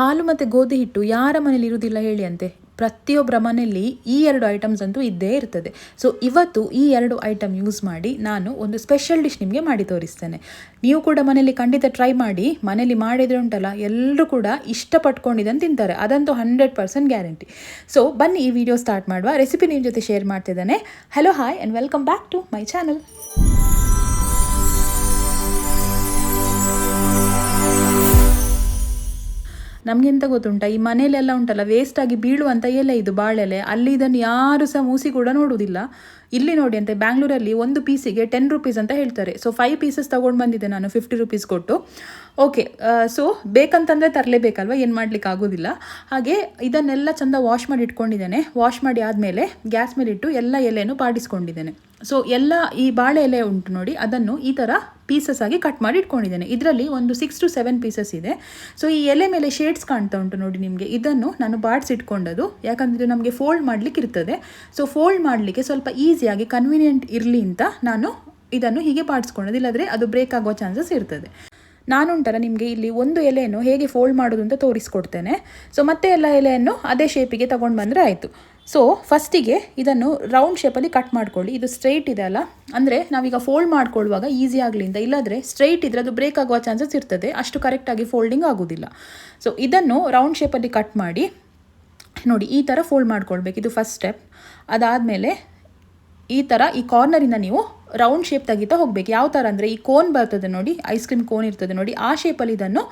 ಹಾಲು ಮತ್ತು ಗೋಧಿ ಹಿಟ್ಟು ಯಾರ ಮನೇಲಿ ಇರುವುದಿಲ್ಲ ಹೇಳಿ ಅಂತೆ. ಪ್ರತಿಯೊಬ್ಬರ ಮನೆಯಲ್ಲಿ ಈ ಎರಡು ಐಟಮ್ಸ್ ಅಂತೂ ಇದ್ದೇ ಇರ್ತದೆ. ಸೊ ಇವತ್ತು ಈ ಎರಡು ಐಟಮ್ ಯೂಸ್ ಮಾಡಿ ನಾನು ಒಂದು ಸ್ಪೆಷಲ್ ಡಿಶ್ ನಿಮಗೆ ಮಾಡಿ ತೋರಿಸ್ತೇನೆ. ನೀವು ಕೂಡ ಮನೆಯಲ್ಲಿ ಖಂಡಿತ ಟ್ರೈ ಮಾಡಿ, ಮನೇಲಿ ಮಾಡಿದರೆ ಉಂಟಲ್ಲ ಎಲ್ಲರೂ ಕೂಡ ಇಷ್ಟಪಟ್ಕೊಂಡಿದ್ದನ್ನು ತಿಂತಾರೆ. ಅದಂತೂ ಹಂಡ್ರೆಡ್ ಪರ್ಸೆಂಟ್ ಗ್ಯಾರಂಟಿ ಸೊ ಬನ್ನಿ ಈ ವಿಡಿಯೋ ಸ್ಟಾರ್ಟ್ ಮಾಡುವ. ರೆಸಿಪಿ ನಿಮ್ಮ ಜೊತೆ ಶೇರ್ ಮಾಡ್ತಿದ್ದಾನೆ. Hello hi and welcome back to my channel ನಮಗೆಂತ ಗೊತ್ತುಂಟ? ಈ ಮನೆಯಲ್ಲೆಲ್ಲ ಉಂಟಲ್ಲ ವೇಸ್ಟಾಗಿ ಬೀಳುವಂಥ ಎಲೆ ಇದು ಬಾಳೆಲೆ. ಅಲ್ಲಿ ಇದನ್ನು ಯಾರು ಸಹ ಮೂಸಿ ಕೂಡ ನೋಡುವುದಿಲ್ಲ. ಇಲ್ಲಿ ನೋಡಿ ಅಂತೆ, ಬ್ಯಾಂಗ್ಳೂರಲ್ಲಿ ಒಂದು ಪೀಸಿಗೆ ಟೆನ್ ರುಪೀಸ್ ಅಂತ ಹೇಳ್ತಾರೆ. ಸೊ ಫೈವ್ ಪೀಸಸ್ ತೊಗೊಂಡು ಬಂದಿದ್ದೆ ನಾನು ಫಿಫ್ಟಿ ರುಪೀಸ್ ಕೊಟ್ಟು. ಓಕೆ ಸೊ ಬೇಕಂತಂದರೆ ತರಲೇಬೇಕಲ್ವ? ಏನು ಮಾಡ್ಲಿಕ್ಕೆ ಆಗೋದಿಲ್ಲ. ಹಾಗೆ ಇದನ್ನೆಲ್ಲ ಚಂದ ವಾಶ್ ಮಾಡಿ ಇಟ್ಕೊಂಡಿದ್ದೇನೆ. ವಾಶ್ ಮಾಡಿ ಆದಮೇಲೆ ಗ್ಯಾಸ್ ಮೇಲೆ ಇಟ್ಟು ಎಲ್ಲ ಎಲೆಯನ್ನು ಪಾಡಿಸ್ಕೊಂಡಿದ್ದೇನೆ. ಸೊ ಎಲ್ಲ ಈ ಬಾಳೆ ಎಲೆ ಉಂಟು ನೋಡಿ, ಅದನ್ನು ಈ ಥರ ಪೀಸಸ್ ಆಗಿ ಕಟ್ ಮಾಡಿ ಇಟ್ಕೊಂಡಿದ್ದೇನೆ. ಇದರಲ್ಲಿ ಒಂದು ಸಿಕ್ಸ್ ಟು ಸೆವೆನ್ ಪೀಸಸ್ ಇದೆ. ಸೊ ಈ ಎಲೆ ಮೇಲೆ ಶೇಡ್ಸ್ ಕಾಣ್ತಾ ಉಂಟು ನೋಡಿ ನಿಮಗೆ. ಇದನ್ನು ನಾನು ಬಾಡಿಸಿಟ್ಕೊಂಡದು ಯಾಕಂದರೆ ಇದು ನಮಗೆ ಫೋಲ್ಡ್ ಮಾಡಲಿಕ್ಕೆ ಇರ್ತದೆ ಸೊ ಫೋಲ್ಡ್ ಮಾಡಲಿಕ್ಕೆ ಸ್ವಲ್ಪ ಈಸಿಯಾಗಿ ಕನ್ವೀನಿಯೆಂಟ್ ಇರಲಿ ಅಂತ ನಾನು ಇದನ್ನು ಹೀಗೆ ಪಾಡಿಸ್ಕೊಳ್ಳೋದು. ಇಲ್ಲದ್ರೆ ಅದು ಬ್ರೇಕ್ ಆಗೋ ಚಾನ್ಸಸ್ ಇರ್ತದೆ. ನಾನುಂಟಲ್ಲ ನಿಮಗೆ ಇಲ್ಲಿ ಒಂದು ಎಲೆಯನ್ನು ಹೇಗೆ ಫೋಲ್ಡ್ ಮಾಡೋದು ಅಂತ ತೋರಿಸ್ಕೊಡ್ತೇನೆ. ಸೊ ಮತ್ತೆ ಎಲ್ಲ ಎಲೆಯನ್ನು ಅದೇ ಶೇಪಿಗೆ ತೊಗೊಂಡು ಬಂದರೆ ಆಯಿತು. ಸೊ ಫಸ್ಟಿಗೆ ಇದನ್ನು ರೌಂಡ್ ಶೇಪಲ್ಲಿ ಕಟ್ ಮಾಡ್ಕೊಳ್ಳಿ. ಇದು ಸ್ಟ್ರೈಟ್ ಇದೆ ಅಲ್ಲ? ಅಂದರೆ ನಾವೀಗ ಫೋಲ್ಡ್ ಮಾಡ್ಕೊಳ್ಳುವಾಗ ಈಸಿ ಅಂತ ಇಲ್ಲಾಂದರೆ ಸ್ಟ್ರೈಟ್ ಇದ್ದರೆ ಅದು ಬ್ರೇಕ್ ಆಗುವ ಚಾನ್ಸಸ್ ಇರ್ತದೆ. ಅಷ್ಟು ಕರೆಕ್ಟಾಗಿ ಫೋಲ್ಡಿಂಗ್ ಆಗೋದಿಲ್ಲ. ಸೊ ಇದನ್ನು ರೌಂಡ್ ಶೇಪಲ್ಲಿ ಕಟ್ ಮಾಡಿ ನೋಡಿ, ಈ ಥರ ಫೋಲ್ಡ್ ಮಾಡ್ಕೊಳ್ಬೇಕು. ಇದು ಫಸ್ಟ್ ಸ್ಟೆಪ್ ಅದಾದಮೇಲೆ ಈ ಥರ ಈ ಕಾರ್ನರಿಂದ ನೀವು ರೌಂಡ್ ಶೇಪ್ ತೆಗಿತಾ ಹೋಗಬೇಕು. ಯಾವ ಥರ ಅಂದರೆ ಈ ಕೋನ್ ಬರ್ತದೆ ನೋಡಿ ಐಸ್ ಕ್ರೀಮ್ ಕೋನ್ ಇರ್ತದೆ ನೋಡಿ, ಆ ಶೇಪಲ್ಲಿ ಇದನ್ನು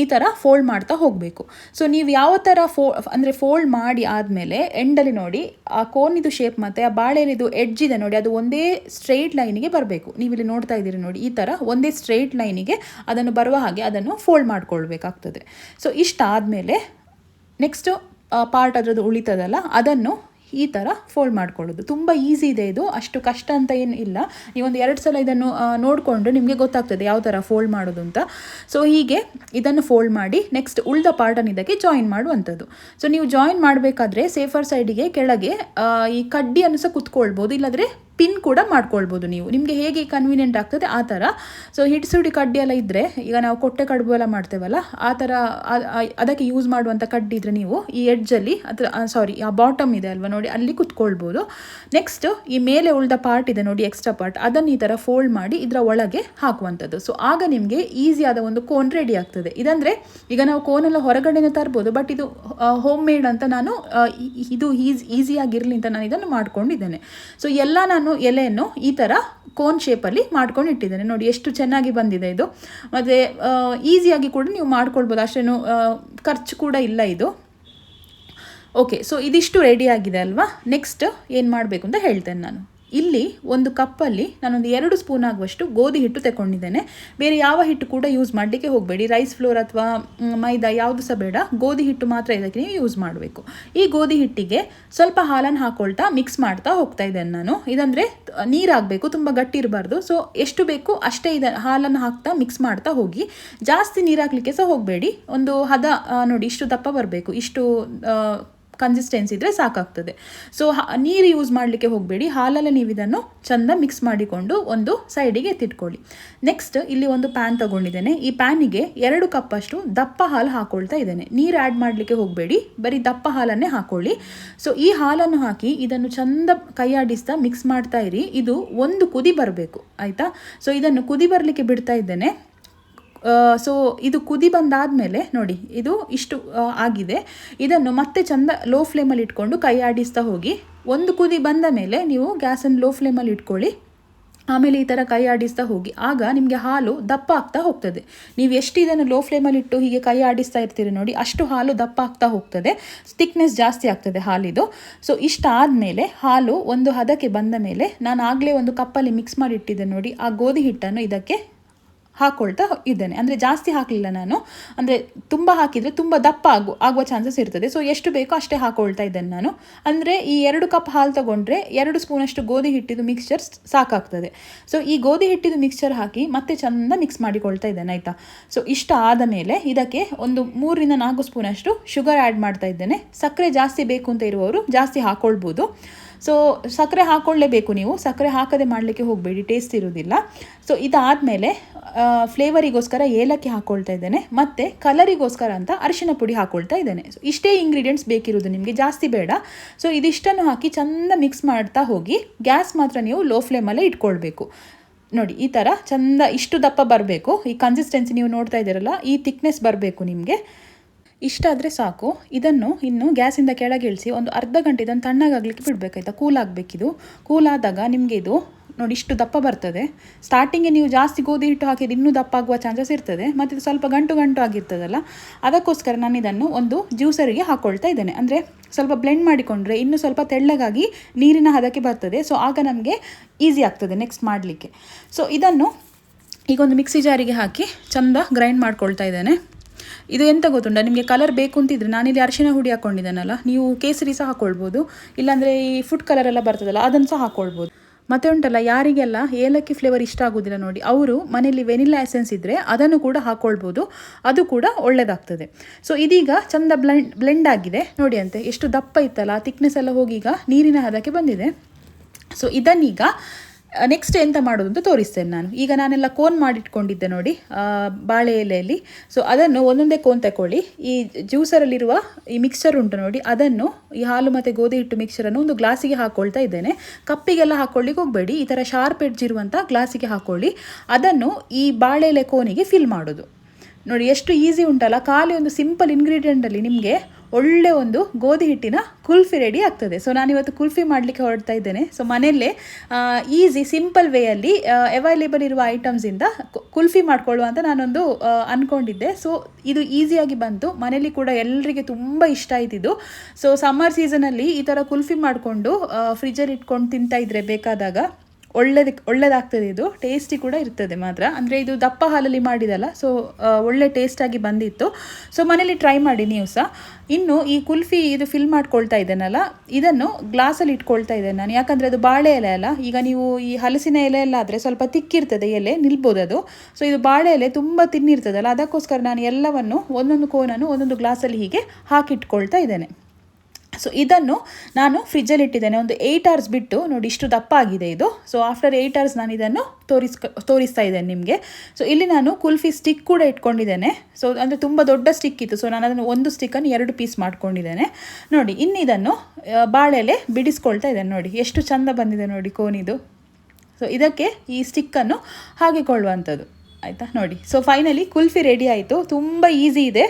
ಈ ಥರ ಫೋಲ್ಡ್ ಮಾಡ್ತಾ ಹೋಗಬೇಕು. ಸೊ ನೀವು ಯಾವ ಥರ ಫೋ ಅಂದರೆ ಫೋಲ್ಡ್ ಮಾಡಿ ಆದಮೇಲೆ ಎಂಡಲ್ಲಿ ನೋಡಿ, ಆ ಕೋನಿದು ಶೇಪ್ ಮತ್ತು, ಆ ಬಾಳೆಲಿದು ಎಡ್ಜ್ ಇದೆ ನೋಡಿ, ಅದು ಒಂದೇ ಸ್ಟ್ರೈಟ್ ಲೈನಿಗೆ ಬರಬೇಕು. ನೀವು ಇಲ್ಲಿ ನೋಡ್ತಾ ಇದ್ದೀರಿ ನೋಡಿ, ಈ ಥರ ಒಂದೇ ಸ್ಟ್ರೈಟ್ ಲೈನಿಗೆ ಅದನ್ನು ಬರುವ ಹಾಗೆ ಅದನ್ನು ಫೋಲ್ಡ್ ಮಾಡ್ಕೊಳ್ಬೇಕಾಗ್ತದೆ. ಸೊ ಇಷ್ಟ ಆದಮೇಲೆ ನೆಕ್ಸ್ಟು ಪಾರ್ಟ್ ಅದರದ್ದು ಉಳಿತದಲ್ಲ, ಅದನ್ನು ಈ ಥರ ಫೋಲ್ಡ್ ಮಾಡ್ಕೊಳ್ಳೋದು. ತುಂಬ ಈಸಿ ಇದೆ ಇದು. ಅಷ್ಟು ಕಷ್ಟ ಅಂತ ಏನು ಇಲ್ಲ. ನೀವೊಂದು ಎರಡು ಸಲ ಇದನ್ನು ನೋಡಿಕೊಂಡು ನಿಮಗೆ ಗೊತ್ತಾಗ್ತದೆ ಯಾವ ಥರ ಫೋಲ್ಡ್ ಮಾಡೋದು ಅಂತ. ಸೊ ಹೀಗೆ ಇದನ್ನು ಫೋಲ್ಡ್ ಮಾಡಿ ನೆಕ್ಸ್ಟ್ ಉಳಿದ ಪಾರ್ಟನ್ನು ಇದಕ್ಕೆ ಜಾಯಿನ್ ಮಾಡುವಂಥದ್ದು. ಸೊ ನೀವು ಜಾಯಿನ್ ಮಾಡಬೇಕಾದ್ರೆ ಸೇಫರ್ ಸೈಡಿಗೆ ಕೆಳಗೆ ಈ ಕಡ್ಡಿಯನ್ನು ಸಹ ಕುತ್ಕೊಳ್ಬೋದು. ಇಲ್ಲಾಂದರೆ ಪಿನ್ ಕೂಡ ಮಾಡ್ಕೊಳ್ಬೋದು ನೀವು. ನಿಮಗೆ ಹೇಗೆ ಕನ್ವೀನಿಯೆಂಟ್ ಆಗ್ತದೆ ಆ ಥರ ಸೊ ಹಿಡಿಸುಡಿ ಕಡ್ಡಿ ಎಲ್ಲ ಇದ್ದರೆ ಈಗ ನಾವು ಕೊಟ್ಟೆ ಕಡುಬು ಎಲ್ಲ ಮಾಡ್ತೇವಲ್ಲ, ಆ ಥರ ಅದಕ್ಕೆ ಯೂಸ್ ಮಾಡುವಂಥ ಕಡ್ಡಿ ಇದ್ದರೆ ನೀವು ಈ ಎಡ್ಜಲ್ಲಿ ಅದರ ಸಾರಿ ಆ ಬಾಟಮ್ ಇದೆ ಅಲ್ವಾ ನೋಡಿ, ಅಲ್ಲಿ ಕುತ್ಕೊಳ್ಬೋದು. ನೆಕ್ಸ್ಟ್ ಈ ಮೇಲೆ ಉಳಿದ ಪಾರ್ಟ್ ಇದೆ ನೋಡಿ ಎಕ್ಸ್ಟ್ರಾ ಪಾರ್ಟ್ ಅದನ್ನು ಈ ಥರ ಫೋಲ್ಡ್ ಮಾಡಿ ಇದರ ಒಳಗೆ ಹಾಕುವಂಥದ್ದು. ಸೊ ಆಗ ನಿಮಗೆ ಈಸಿಯಾದ ಒಂದು ಕೋನ್ ರೆಡಿ ಆಗ್ತದೆ. ಇದಂದರೆ, ಈಗ ನಾವು ಕೋನೆಲ್ಲ ಹೊರಗಡೆನೇ ತರ್ಬೋದು ಬಟ್ ಇದು ಹೋಮ್ ಮೇಡ್ ಅಂತ ನಾನು ಇದು ಈಸ್ ಈಸಿಯಾಗಿರಲಿ ಅಂತ ನಾನು ಇದನ್ನು ಮಾಡ್ಕೊಂಡಿದ್ದೇನೆ. ಸೊ ಎಲ್ಲ ನಾನು ಎಲೆಯನ್ನು ಈ ಥರ ಕೋನ್ ಶೇಪಲ್ಲಿ ಮಾಡ್ಕೊಂಡು ಇಟ್ಟಿದ್ದೇನೆ. ನೋಡಿ, ಎಷ್ಟು ಚೆನ್ನಾಗಿ ಬಂದಿದೆ ಇದು. ಮತ್ತು ಈಸಿಯಾಗಿ ಕೂಡ ನೀವು ಮಾಡ್ಕೊಳ್ಬೋದು. ಅಷ್ಟೇನು ಖರ್ಚು ಕೂಡ ಇಲ್ಲ ಇದು. ಓಕೆ ಸೊ ಇದಿಷ್ಟು ರೆಡಿ ಆಗಿದೆ ಅಲ್ವಾ? ನೆಕ್ಸ್ಟ್ ಏನು ಮಾಡಬೇಕು ಅಂತ ಹೇಳ್ತೇನೆ ನಾನು. ಇಲ್ಲಿ ಒಂದು ಕಪ್ಪಲ್ಲಿ ನಾನೊಂದು ಎರಡು ಸ್ಪೂನ್ ಆಗುವಷ್ಟು ಗೋಧಿ ಹಿಟ್ಟು ತಗೊಂಡಿದ್ದೇನೆ ಬೇರೆ ಯಾವ ಹಿಟ್ಟು ಕೂಡ ಯೂಸ್ ಮಾಡಲಿಕ್ಕೆ ಹೋಗಬೇಡಿ. ರೈಸ್ ಫ್ಲೋರ್ ಅಥವಾ ಮೈದಾ ಯಾವುದು ಸಹ ಬೇಡ. ಗೋಧಿ ಹಿಟ್ಟು ಮಾತ್ರ ಇದಕ್ಕೆ ನೀವು ಯೂಸ್ ಮಾಡಬೇಕು. ಈ ಗೋಧಿ ಹಿಟ್ಟಿಗೆ ಸ್ವಲ್ಪ ಹಾಲನ್ನು ಹಾಕೊಳ್ತಾ ಮಿಕ್ಸ್ ಮಾಡ್ತಾ ಹೋಗ್ತಾ ಇದ್ದೇನೆ ನಾನು. ಇದಂದರೆ ನೀರಾಗಬೇಕು, ತುಂಬ ಗಟ್ಟಿ ಇರಬಾರ್ದು. ಸೊ ಎಷ್ಟು ಬೇಕು ಅಷ್ಟೇ ಇದ, ಹಾಲನ್ನು ಹಾಕ್ತಾ ಮಿಕ್ಸ್ ಮಾಡ್ತಾ ಹೋಗಿ. ಜಾಸ್ತಿ ನೀರಾಕ್ಲಿಕ್ಕೆ ಸಹ ಹೋಗಬೇಡಿ. ಒಂದು ಹದ ನೋಡಿ, ಇಷ್ಟು ದಪ್ಪ ಬರಬೇಕು. ಇಷ್ಟು ಕನ್ಸಿಸ್ಟೆನ್ಸಿ ಇದ್ದರೆ ಸಾಕಾಗ್ತದೆ. ಸೊ ನೀರು ಯೂಸ್ ಮಾಡಲಿಕ್ಕೆ ಹೋಗಬೇಡಿ. ಹಾಲಲ್ಲಿ ನೀವು ಇದನ್ನು ಚೆಂದ ಮಿಕ್ಸ್ ಮಾಡಿಕೊಂಡು ಒಂದು ಸೈಡಿಗೆ ಎತ್ತಿಟ್ಕೊಳ್ಳಿ. ನೆಕ್ಸ್ಟ್ ಇಲ್ಲಿ ಒಂದು ಪ್ಯಾನ್ ತಗೊಂಡಿದ್ದೇನೆ. ಈ ಪ್ಯಾನಿಗೆ ಎರಡು ಕಪ್ಪಷ್ಟು ದಪ್ಪ ಹಾಲು ಹಾಕೊಳ್ತಾ ಇದ್ದೇನೆ. ನೀರು ಆ್ಯಡ್ ಮಾಡಲಿಕ್ಕೆ ಹೋಗಬೇಡಿ. ಬರೀ ದಪ್ಪ ಹಾಲನ್ನೇ ಹಾಕೊಳ್ಳಿ. ಸೊ ಈ ಹಾಲನ್ನು ಹಾಕಿ ಇದನ್ನು ಚೆಂದ ಕೈಯಾಡಿಸ್ತಾ ಮಿಕ್ಸ್ ಮಾಡ್ತಾ ಇರಿ. ಇದು ಒಂದು ಕುದಿ ಬರಬೇಕು. ಆಯಿತಾ? ಸೊ ಇದನ್ನು ಕುದಿ ಬರಲಿಕ್ಕೆ ಬಿಡ್ತಾ ಇದ್ದೇನೆ. ಸೊ ಇದು ಕುದಿ ಬಂದಾದಮೇಲೆ ನೋಡಿ, ಇದು ಇಷ್ಟು ಆಗಿದೆ. ಇದನ್ನು ಮತ್ತೆ ಚಂದ ಲೋ ಫ್ಲೇಮಲ್ಲಿ ಇಟ್ಕೊಂಡು ಕೈ ಆಡಿಸ್ತಾ ಹೋಗಿ, ಒಂದು ಕುದಿ ಬಂದ ಮೇಲೆ ನೀವು ಗ್ಯಾಸನ್ನು ಲೋ ಫ್ಲೇಮಲ್ಲಿ ಇಟ್ಕೊಳ್ಳಿ. ಆಮೇಲೆ ಈ ಥರ ಕೈ ಆಡಿಸ್ತಾ ಹೋಗಿ, ಆಗ ನಿಮಗೆ ಹಾಲು ದಪ್ಪ ಆಗ್ತಾ ಹೋಗ್ತದೆ. ನೀವು ಎಷ್ಟು ಇದನ್ನು ಲೋ ಫ್ಲೇಮಲ್ಲಿ ಇಟ್ಟು ಹೀಗೆ ಕೈ ಆಡಿಸ್ತಾ ಇರ್ತೀರಿ ನೋಡಿ, ಅಷ್ಟು ಹಾಲು ದಪ್ಪ ಆಗ್ತಾ ಹೋಗ್ತದೆ. ಥಿಕ್ನೆಸ್ ಜಾಸ್ತಿ ಆಗ್ತದೆ ಹಾಲಿದು. ಸೊ ಇಷ್ಟ ಆದಮೇಲೆ ಹಾಲು ಒಂದು ಹದಕ್ಕೆ ಬಂದ ಮೇಲೆ ನಾನು ಆಗಲೇ ಒಂದು ಕಪ್ಪಲ್ಲಿ ಮಿಕ್ಸ್ ಮಾಡಿ ಇಟ್ಟಿದ್ದೆ ನೋಡಿ, ಆ ಗೋಧಿ ಹಿಟ್ಟನ್ನು ಇದಕ್ಕೆ ಹಾಕ್ಕೊಳ್ತಾ ಇದ್ದೇನೆ. ಅಂದರೆ ಜಾಸ್ತಿ ಹಾಕಲಿಲ್ಲ ನಾನು. ಅಂದರೆ ತುಂಬ ಹಾಕಿದರೆ ತುಂಬ ದಪ್ಪ ಆಗು, ಆಗುವ ಚಾನ್ಸಸ್ ಇರ್ತದೆ. ಸೊ ಎಷ್ಟು ಬೇಕೋ ಅಷ್ಟೇ ಹಾಕ್ಕೊಳ್ತಾ ಇದ್ದೇನೆ ನಾನು. ಅಂದರೆ ಈ ಎರಡು ಕಪ್ ಹಾಲು ತಗೊಂಡ್ರೆ ಎರಡು ಸ್ಪೂನಷ್ಟು ಗೋಧಿ ಹಿಟ್ಟಿದ್ದು ಮಿಕ್ಸ್ಚರ್ ಸಾಕಾಗ್ತದೆ. ಸೊ ಈ ಗೋಧಿ ಹಿಟ್ಟಿದ್ದು ಮಿಕ್ಸ್ಚರ್ ಹಾಕಿ ಮತ್ತೆ ಚೆಂದ ಮಿಕ್ಸ್ ಮಾಡಿಕೊಳ್ತಾ ಇದ್ದೇನೆ, ಆಯಿತಾ? ಸೊ ಇಷ್ಟ ಆದ ಮೇಲೆ ಇದಕ್ಕೆ ಒಂದು ಮೂರರಿಂದ ನಾಲ್ಕು ಸ್ಪೂನಷ್ಟು ಶುಗರ್ ಆ್ಯಡ್ ಮಾಡ್ತಾ ಇದ್ದೇನೆ. ಸಕ್ಕರೆ ಜಾಸ್ತಿ ಬೇಕು ಅಂತ ಇರುವವರು ಜಾಸ್ತಿ ಹಾಕ್ಕೊಳ್ಬೋದು ಸೊ ಸಕ್ಕರೆ ಹಾಕ್ಕೊಳ್ಳೇಬೇಕು ನೀವು. ಸಕ್ಕರೆ ಹಾಕದೆ ಮಾಡಲಿಕ್ಕೆ ಹೋಗಬೇಡಿ. ಟೇಸ್ಟ್ ಇರೋದಿಲ್ಲ ಸೊ ಇದಾದಮೇಲೆ ಫ್ಲೇವರಿಗೋಸ್ಕರ ಏಲಕ್ಕಿ ಹಾಕ್ಕೊಳ್ತಾ ಇದ್ದೇನೆ, ಮತ್ತು ಕಲರಿಗೋಸ್ಕರ ಅಂತ ಅರಿಶಿನ ಪುಡಿ ಹಾಕ್ಕೊಳ್ತಾ ಇದ್ದೇನೆ. ಸೊ ಇಷ್ಟೇ ಇಂಗ್ರೀಡಿಯೆಂಟ್ಸ್ ಬೇಕಿರೋದು ನಿಮಗೆ, ಜಾಸ್ತಿ ಬೇಡ. ಸೊ ಇದಿಷ್ಟನ್ನು ಹಾಕಿ ಚೆಂದ ಮಿಕ್ಸ್ ಮಾಡ್ತಾ ಹೋಗಿ ಗ್ಯಾಸ್ ಮಾತ್ರ ನೀವು ಲೋ ಫ್ಲೇಮಲ್ಲೇ ಇಟ್ಕೊಳ್ಬೇಕು. ನೋಡಿ, ಈ ಥರ ಚಂದ ಇಷ್ಟು ದಪ್ಪ ಬರಬೇಕು. ಈ ಕನ್ಸಿಸ್ಟೆನ್ಸಿ ನೀವು ನೋಡ್ತಾ ಇದ್ದೀರಲ್ಲ, ಈ ತಿಕ್ನೆಸ್ ಬರಬೇಕು ನಿಮಗೆ. ಇಷ್ಟಾದರೆ ಸಾಕು. ಇದನ್ನು ಇನ್ನು ಗ್ಯಾಸಿಂದ ಕೆಳಗೆ ಇಳಿಸಿ ಒಂದು ಅರ್ಧ ಗಂಟೆ ಇದನ್ನು ತಣ್ಣಗಾಗಲಿಕ್ಕೆ ಬಿಡಬೇಕಾಯ್ತಾ ಕೂಲ್ ಆಗಬೇಕಿದು. ಕೂಲ್ ಆದಾಗ ನಿಮಗೆ ಇದು ನೋಡಿ, ಇಷ್ಟು ದಪ್ಪ ಬರ್ತದೆ. ಸ್ಟಾರ್ಟಿಂಗ್ಗೆ ನೀವು ಜಾಸ್ತಿ ಗೋಧಿ ಹಿಟ್ಟು ಹಾಕಿದ್ರೆ ಇನ್ನೂ ದಪ್ಪ ಆಗುವ ಚಾನ್ಸಸ್ ಇರ್ತದೆ. ಮತ್ತು ಇದು ಸ್ವಲ್ಪ ಗಂಟು ಗಂಟು ಆಗಿರ್ತದಲ್ಲ, ಅದಕ್ಕೋಸ್ಕರ ನಾನು ಇದನ್ನು ಒಂದು ಜ್ಯೂಸರಿಗೆ ಹಾಕ್ಕೊಳ್ತಾ ಇದ್ದೇನೆ. ಅಂದರೆ ಸ್ವಲ್ಪ ಬ್ಲೆಂಡ್ ಮಾಡಿಕೊಂಡ್ರೆ ಇನ್ನೂ ಸ್ವಲ್ಪ ತೆಳ್ಳಗಾಗಿ ನೀರಿನ ಹದಕ್ಕೆ ಬರ್ತದೆ. ಸೊ ಆಗ ನಮಗೆ ಈಸಿ ಆಗ್ತದೆ ನೆಕ್ಸ್ಟ್ ಮಾಡಲಿಕ್ಕೆ. ಸೊ ಇದನ್ನು ಈಗ ಒಂದು ಮಿಕ್ಸಿ ಜಾರಿಗೆ ಹಾಕಿ ಚಂದ ಗ್ರೈಂಡ್ ಮಾಡ್ಕೊಳ್ತಾ ಇದ್ದೇನೆ. ಇದು ಎಂತ ಗೊತ್ತುಂಟ? ನಿಮಗೆ ಕಲರ್ ಬೇಕು ಅಂತಿದ್ರೆ ನಾನಿಲ್ಲಿ ಅರಿಶಿನ ಹುಡಿ ಹಾಕ್ಕೊಂಡಿದ್ದೇನಲ್ಲ ನೀವು ಕೇಸರಿ ಸಹ ಹಾಕ್ಕೊಳ್ಬೋದು ಇಲ್ಲಾಂದರೆ ಈ ಫುಡ್ ಕಲರ್ ಎಲ್ಲ ಬರ್ತದಲ್ಲ, ಅದನ್ನು ಸಹ ಹಾಕ್ಕೊಳ್ಬೋದು ಮತ್ತೆ ಉಂಟಲ್ಲ, ಯಾರಿಗೆಲ್ಲ ಏಲಕ್ಕಿ ಫ್ಲೇವರ್ ಇಷ್ಟ ಆಗೋದಿಲ್ಲ ನೋಡಿ, ಅವರು ಮನೆಯಲ್ಲಿ ವೆನಿಲಾ ಎಸೆನ್ಸ್ ಇದ್ದರೆ ಅದನ್ನು ಕೂಡ ಹಾಕ್ಕೊಳ್ಬೋದು ಅದು ಕೂಡ ಒಳ್ಳೆಯದಾಗ್ತದೆ ಸೊ ಇದೀಗ ಚಂದ ಬ್ಲೆಂಡ್ ಬ್ಲೆಂಡ್ ಆಗಿದೆ. ನೋಡಿ ಅಂತೆ, ಎಷ್ಟು ದಪ್ಪ ಇತ್ತಲ್ಲ ತಿಕ್ನೆಸ್ ಎಲ್ಲ ಹೋಗಿ ಈಗ ನೀರಿನ ಹದಕ್ಕೆ ಬಂದಿದೆ. ಸೊ ಇದನ್ನೀಗ ನೆಕ್ಸ್ಟ್ ಎಂತ ಮಾಡೋದು ಅಂತ ತೋರಿಸ್ತೇನೆ ನಾನು. ಈಗ ನಾನೆಲ್ಲ ಕೋನ್ ಮಾಡಿಟ್ಕೊಂಡಿದ್ದೆ ನೋಡಿ ಬಾಳೆ ಎಲೆಯಲ್ಲಿ. ಸೊ ಅದನ್ನು ಒಂದೊಂದೇ ಕೋನ್ ತಗೊಳ್ಳಿ ಈ ಜ್ಯೂಸರಲ್ಲಿರುವ ಈ ಮಿಕ್ಸರ್ ಉಂಟು ನೋಡಿ, ಅದನ್ನು ಈ ಹಾಲು ಮತ್ತು ಗೋಧಿ ಹಿಟ್ಟು ಮಿಕ್ಸರನ್ನು ಒಂದು ಗ್ಲಾಸಿಗೆ ಹಾಕ್ಕೊಳ್ತಾ ಇದ್ದೇನೆ. ಕಪ್ಪಿಗೆಲ್ಲ ಹಾಕ್ಕೊಳ್ಳಿಕ್ಕೆ ಹೋಗಬೇಡಿ, ಈ ಥರ ಶಾರ್ಪ್ ಎಡ್ಜ್ ಇರುವಂಥ ಗ್ಲಾಸಿಗೆ ಹಾಕ್ಕೊಳ್ಳಿ ಅದನ್ನು ಈ ಬಾಳೆ ಎಲೆ ಕೋನಿಗೆ ಫಿಲ್ ಮಾಡೋದು. ನೋಡಿ, ಎಷ್ಟು ಈಸಿ ಉಂಟಲ್ಲ, ಖಾಲಿ ಒಂದು ಸಿಂಪಲ್ ಇಂಗ್ರೀಡಿಯೆಂಟಲ್ಲಿ ನಿಮಗೆ ಒಳ್ಳೆ ಒಂದು ಗೋಧಿ ಹಿಟ್ಟಿನ ಕುಲ್ಫಿ ರೆಡಿ ಆಗ್ತದೆ. ಸೊ ನಾನಿವತ್ತು ಕುಲ್ಫಿ ಮಾಡಲಿಕ್ಕೆ ಹೊರಡ್ತಾ ಇದ್ದೇನೆ. ಸೊ ಮನೆಯಲ್ಲೇ ಈಸಿ ಸಿಂಪಲ್ ವೇಯಲ್ಲಿ ಅವೈಲೇಬಲ್ ಇರುವ ಐಟಮ್ಸಿಂದ ಕುಲ್ಫಿ ಮಾಡ್ಕೊಳ್ಳುವ ಅಂತ ನಾನೊಂದು ಅಂದ್ಕೊಂಡಿದ್ದೆ ಸೊ ಇದು ಈಸಿಯಾಗಿ ಬಂತು. ಮನೆಯಲ್ಲಿ ಕೂಡ ಎಲ್ಲರಿಗೆ ತುಂಬ ಇಷ್ಟ ಆಯ್ತಿದ್ದು. ಸೊ ಸಮ್ಮರ್ ಸೀಸನಲ್ಲಿ ಈ ಥರ ಕುಲ್ಫಿ ಮಾಡಿಕೊಂಡು ಫ್ರಿಜ್ಜಲ್ಲಿ ಇಟ್ಕೊಂಡು ತಿಂತಾ ಇದ್ರೆ ಬೇಕಾದಾಗ ಒಳ್ಳೆದಕ್ಕೆ ಒಳ್ಳೆದಾಗ್ತದೆ ಇದು ಟೇಸ್ಟಿ ಕೂಡ ಇರ್ತದೆ ಮಾತ್ರ. ಅಂದರೆ ಇದು ದಪ್ಪ ಹಾಲಲ್ಲಿ ಮಾಡಿದಲ್ಲ ಸೊ ಒಳ್ಳೆ ಟೇಸ್ಟಾಗಿ ಬಂದಿತ್ತು. ಸೊ ಮನೇಲಿ ಟ್ರೈ ಮಾಡಿ ನೀವು ಸಹ. ಇನ್ನು ಈ ಕುಲ್ಫಿ ಇದು ಫಿಲ್ ಮಾಡ್ಕೊಳ್ತಾ ಇದ್ದೇನಲ್ಲ, ಇದನ್ನು ಗ್ಲಾಸಲ್ಲಿ ಇಟ್ಕೊಳ್ತಾ ಇದ್ದೇನೆ ನಾನು. ಯಾಕಂದರೆ ಅದು ಬಾಳೆ ಎಲೆ ಅಲ್ಲ, ಈಗ ನೀವು ಈ ಹಲಸಿನ ಎಲೆ ಎಲ್ಲ ಆದರೆ ಸ್ವಲ್ಪ ತಿಕ್ಕಿರ್ತದೆ ಎಲೆ, ನಿಲ್ಬೋದು ಅದು. ಸೊ ಇದು ಬಾಳೆ ಎಲೆ ತುಂಬ ತಿನ್ನಿರ್ತದಲ್ಲ, ಅದಕ್ಕೋಸ್ಕರ ನಾನು ಎಲ್ಲವನ್ನು ಒಂದೊಂದು ಕೋನನ್ನು ಒಂದೊಂದು ಗ್ಲಾಸಲ್ಲಿ ಹೀಗೆ ಹಾಕಿಟ್ಕೊಳ್ತಾ ಇದ್ದೇನೆ. ಸೊ ಇದನ್ನು ನಾನು ಫ್ರಿಜ್ಜಲ್ಲಿ ಇಟ್ಟಿದ್ದೇನೆ. ಒಂದು ಏಯ್ಟ್ ಅವರ್ಸ್ ಬಿಟ್ಟು ನೋಡಿ ಇಷ್ಟು ದಪ್ಪ ಆಗಿದೆ ಇದು. ಸೊ ಆಫ್ಟರ್ ಏಯ್ಟ್ ಅವರ್ಸ್ ನಾನು ಇದನ್ನು ತೋರಿಸ್ ತೋರಿಸ್ತಾ ಇದ್ದೇನೆ ನಿಮಗೆ. ಸೊ ಇಲ್ಲಿ ನಾನು ಕುಲ್ಫಿ ಸ್ಟಿಕ್ ಕೂಡ ಇಟ್ಕೊಂಡಿದ್ದೇನೆ. ಸೊ ಅಂದರೆ ತುಂಬ ದೊಡ್ಡ ಸ್ಟಿಕ್ ಇತ್ತು. ಸೊ ನಾನು ಅದನ್ನು ಒಂದು ಸ್ಟಿಕ್ಕನ್ನು ಎರಡು ಪೀಸ್ ಮಾಡ್ಕೊಂಡಿದ್ದೇನೆ. ನೋಡಿ ಇನ್ನು ಇದನ್ನು ಬಾಳೆಲೆ ಬಿಡಿಸ್ಕೊಳ್ತಾ ಇದ್ದೇನೆ ನೋಡಿ. ಎಷ್ಟು ಚಂದ ಬಂದಿದೆ ನೋಡಿ ಕೋನಿದು. ಸೊ ಇದಕ್ಕೆ ಈ ಸ್ಟಿಕ್ಕನ್ನು ಹಾಕಿಕೊಳ್ಳುವಂಥದ್ದು ಆಯಿತಾ? ನೋಡಿ. ಸೊ ಫೈನಲಿ ಕುಲ್ಫಿ ರೆಡಿ ಆಯಿತು. ತುಂಬ ಈಸಿ ಇದೆ.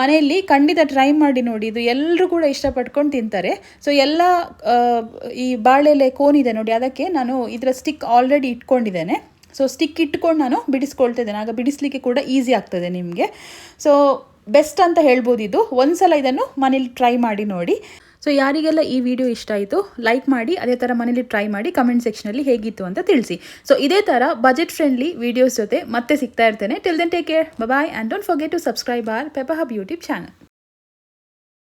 ಮನೆಯಲ್ಲಿ ಖಂಡಿತ ಟ್ರೈ ಮಾಡಿ ನೋಡಿ. ಇದು ಎಲ್ಲರೂ ಕೂಡ ಇಷ್ಟಪಟ್ಕೊಂಡು ತಿಂತಾರೆ. ಸೊ ಎಲ್ಲ ಈ ಬಾಳೆಲೆ ಇದೆ ನೋಡಿ. ಅದಕ್ಕೆ ನಾನು ಇದರ ಸ್ಟಿಕ್ ಆಲ್ರೆಡಿ ಇಟ್ಕೊಂಡಿದ್ದೇನೆ. ಸೊ ಸ್ಟಿಕ್ ಇಟ್ಕೊಂಡು ನಾನು ಬಿಡಿಸ್ಕೊಳ್ತಿದ್ದೇನೆ ಆಗ ಬಿಡಿಸ್ಲಿಕ್ಕೆ ಕೂಡ ಈಸಿ ಆಗ್ತದೆ ನಿಮಗೆ. ಸೊ ಬೆಸ್ಟ್ ಅಂತ ಹೇಳ್ಬೋದು ಇದು. ಒಂದ್ಸಲ ಇದನ್ನು ಮನೇಲಿ ಟ್ರೈ ಮಾಡಿ ನೋಡಿ. ಸೊ ಯಾರಿಗೆಲ್ಲ ಈ ವಿಡಿಯೋ ಇಷ್ಟ ಆಯಿತು ಲೈಕ್ ಮಾಡಿ, ಅದೇ ಥರ ಮನೇಲಿ ಟ್ರೈ ಮಾಡಿ ಕಮೆಂಟ್ ಸೆಕ್ಷನಲ್ಲಿ ಹೇಗಿತ್ತು ಅಂತ ತಿಳಿಸಿ. ಸೊ ಇದೇ ಥರ ಬಜೆಟ್ ಫ್ರೆಂಡ್ಲಿ ವೀಡಿಯೋಸ್ ಜೊತೆ ಮತ್ತೆ ಸಿಗ್ತಾ ಇರ್ತೇನೆ. Till then take care bye and don't forget to subscribe our ಪೆಪಹಬ್ YouTube channel